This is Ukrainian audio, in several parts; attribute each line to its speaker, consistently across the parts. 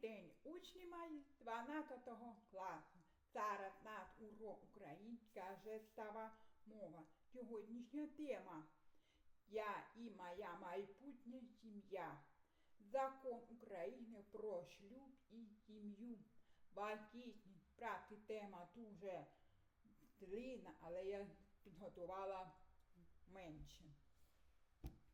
Speaker 1: день, учні мої 12 класу. Зараз наш урок українська жестова мова. Сьогоднішня тема Я і моя майбутня сім'я. Закон України про шлюб і сім'ю. Вагітність. Справді тема дуже длинна, але я підготувала менше.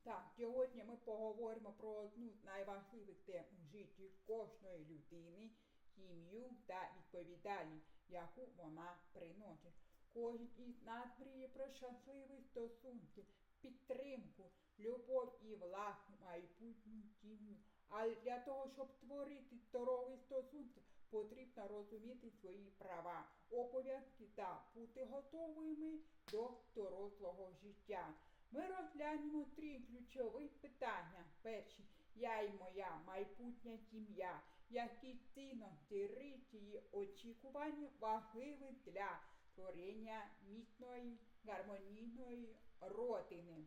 Speaker 1: Так, сьогодні ми поговоримо про одну з найважливих тем у житті кожної людини, сім'ю та відповідальність, яку вона приносить. Кожен із нас мріє про щасливі стосунки, підтримку, любов і власну майбутню сім'ю. Але для того, щоб створити здорові стосунки, потрібно розуміти свої права, обов'язки та бути готовими до дорослого життя. Ми розглянемо три ключові питання. Перші я і моя майбутня сім'я, які цінності, риси і очікування важливі для створення міцної гармонійної родини.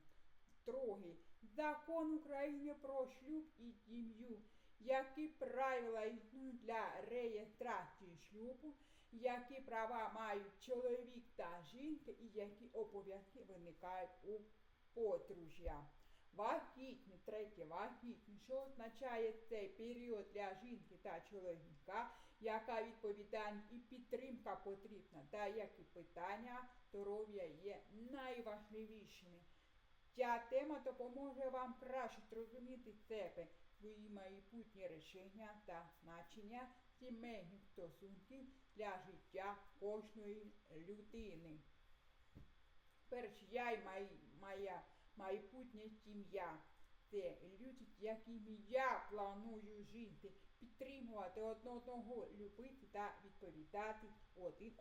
Speaker 1: Другий закон України про шлюб і сім'ю. Які правила існують для реєстрації шлюбу, які права мають чоловік та жінка, і які обов'язки виникають у подружжя. Вагітні, третє вагітні, що означає цей період для жінки та чоловіка, яка відповідальність і підтримка потрібна, та які питання здоров'я є найважливішими. Ця тема допоможе вам краще зрозуміти себе, свої майбутні рішення та значення сімейних стосунків для життя кожної людини. Перш я й май, моя майбутня сім'я. Це люди, якими я планую жити, підтримувати одне одного, любити та відповідати один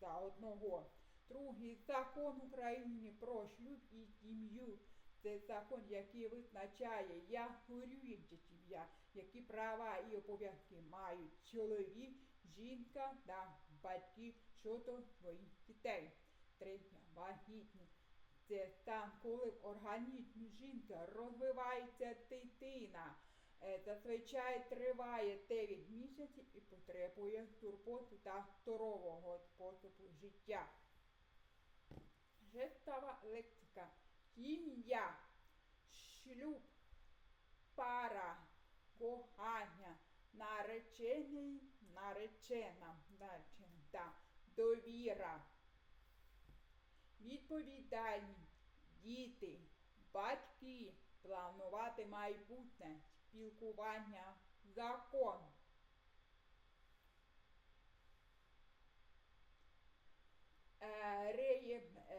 Speaker 1: за одного. Другий закон України про шлюб і сім'ю. Це закон, який визначає, як горюється сім'я, які права і обов'язки мають чоловік, жінка та батьки щодо своїх дітей. Третє вагітність. Це стан, коли в організмі жінки розвивається дитина. Зазвичай триває 9 місяців і потребує турботи та здорового способу життя. Жестова лексика. Сім'я, шлюб, пара, кохання, наречений, наречена, наречена, довіра. Відповідальність, діти, батьки, планувати майбутнє, спілкування, закон.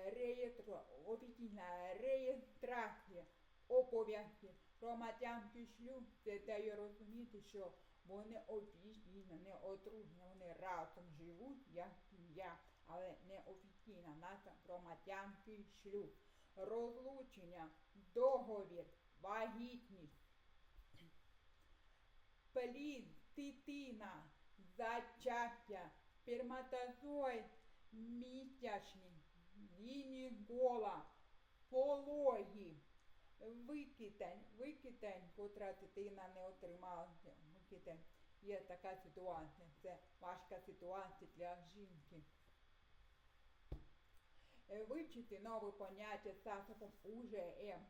Speaker 1: Реєстро, офіційна реєстрація, обов'язки, громадянський шлюб, це дає розуміти, що вони офіційно не одружені, вони разом живуть, як сім'я, але не офіційна наша громадянський шлюб, розлучення, договір, вагітність, плід, дитина, зачаття, сперматозоїд, місячні, лінії гола, пологи, викидень, викидень, котра дитина не отримала. Викидень. Є така ситуація, це важка ситуація для жінки. Вивчити нове поняття засобом УЖМ,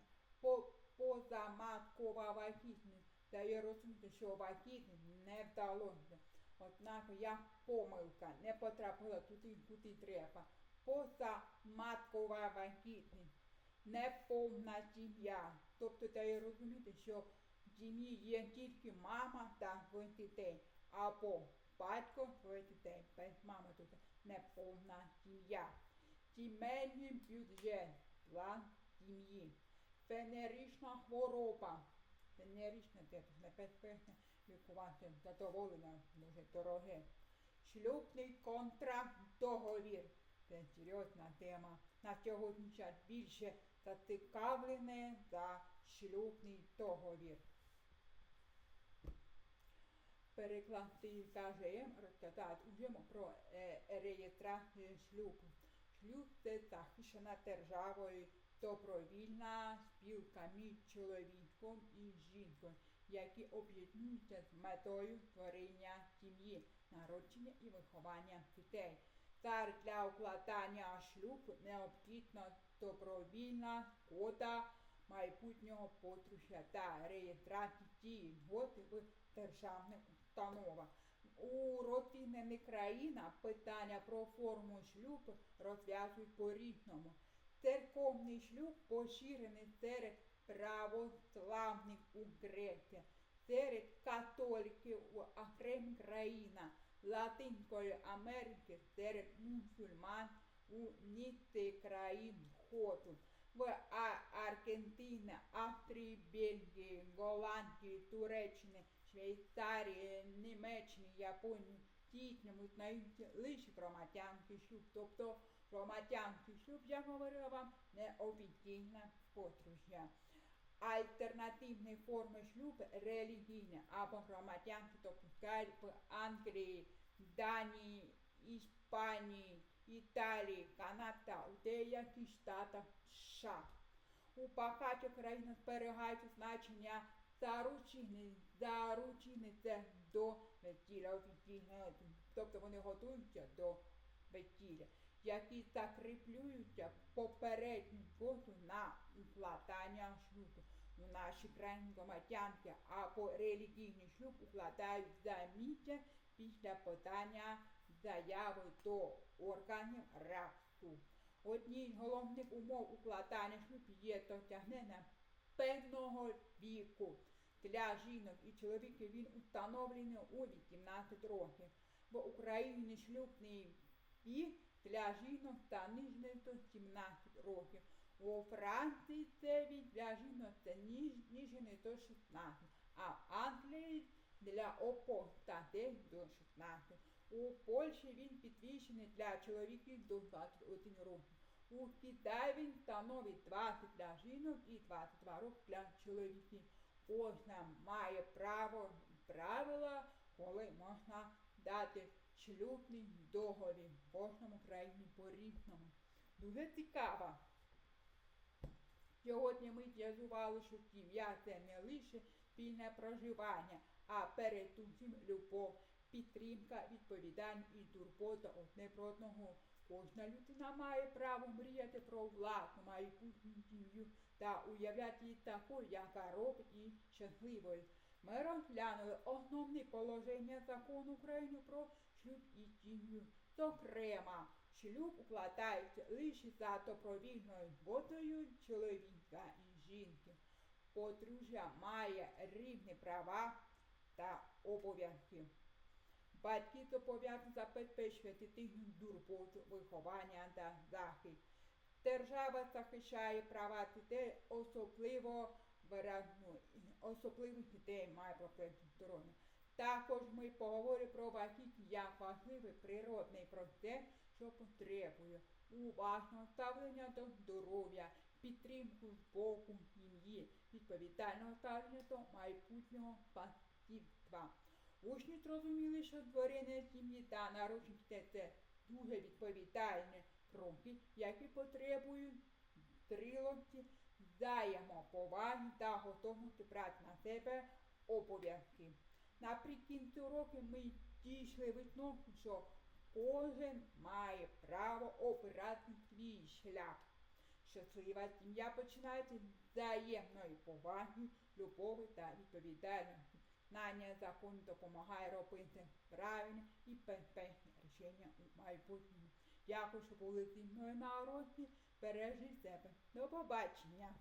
Speaker 1: позаматкова вагітність, дає розуміти, що вагітність не вдалося. Однак як помилка не потрапила туди, куди треба. Позаматкова вагітність, неповна сім'я. Тобто дає розуміти, що в сім'ї є тільки мама та двоє дітей, або батько двоє дітей, без мами тут неповна сім'я. Сімейний бюджет, план сім'ї, фенерична хвороба, фенерична це небезпечне лікувати задоволення дуже дороге. Шлюбний контракт договір. Це серйозна тема. На сьогодні час більше зацікавлене за шлюбний договір. Переклади каже, розказати уже про е, реєстрацію шлюбу. Шлюб це захищена державою добровільна спілка між чоловіком і жінкою, які об'єднуються з метою творення сім'ї, народження і виховання дітей. Цар для укладання шлюбу необхідна добровільна згода майбутнього подружжя та реєстрації згоди в державних установах. У розвинених країнах питання про форму шлюбу розв'язують по-різному. Церковний шлюб поширений серед православних у Греції, серед католиків у окремих країнах Латинської Америки, серед мусульман у низці країн Сходу. В Аргентині, Австрії, Бельгії, Голландії, Туреччини, Швейцарії, Німеччині, Японії, дійсно визнаються лише громадянський шлюб. Тобто громадянський шлюб, я говорила вам, неофіційне подружжя. Альтернативні форми шлюбу релігійні або громадянські допускають в Англії, Данії, Іспанії, Італії, Канада, у деяких штатах США. У багатьох країнах зберігають значення заручини. Заручини це до весілля офіційного, тобто вони готуються до весілля, які закріплюються попередню згоду на укладання шлюбу. У нашій країні громадянки або релігійний шлюб укладають за місяць після подання заяви до органів РАСу. Одній з головних умов укладання шлюбу є досягнення певного віку. Для жінок і чоловіків він установлений у 18 років. В Україні шлюбний вік для жінок занижений до 17 років. У Франції це вік для жінок занижений до 16, а в Англії для обох статей до 16. У Польщі він підвищений для чоловіків до 21 років. У Китаї він становить 20 для жінок і 22 роки для чоловіків. Кожна має право правила, коли можна дати шлюбний договір кожному країні по-різному. Дуже цікаво. Сьогодні ми з'ясували, що сім'я це не лише спільне проживання, а передусім любов, підтримка, відповідальність і турбота одне про одного. Кожна людина має право мріяти про власну майбутню та уявляти її такою, яка робить її щасливою. Ми розглянули основні положення закону України про шлюб і сім'ю. Зокрема, шлюб укладається лише за добровільною згодою чоловіка і жінки. Подружжя має рівні права та обов'язки. Батьки зобов'язані забезпечувати турботу, виховання та захист. Держава захищає права дітей, особливо виразну, особливо дітей має проблеми здоров'я. Також ми поговоримо про вагітність як важливий природний процес, що потребує уважного ставлення до здоров'я, підтримку з боку сім'ї, відповідального ставлення до майбутнього батьківства. Учні зрозуміли, що створення сім'ї та народження – це дуже відповідальні кроки, які потребують зрілості, взаємоповаги та готовності брати на себе обов'язки. Наприкінці року ми дійшли висновку, що кожен має право обирати свій шлях. Щаслива сім'я починається з взаємної поваги, любові та відповідальності. Знання закон допомагає робити правильні і безпечні рішення у майбутньому. Дякую, що були зі мною на уроці. Бережіть себе. До побачення!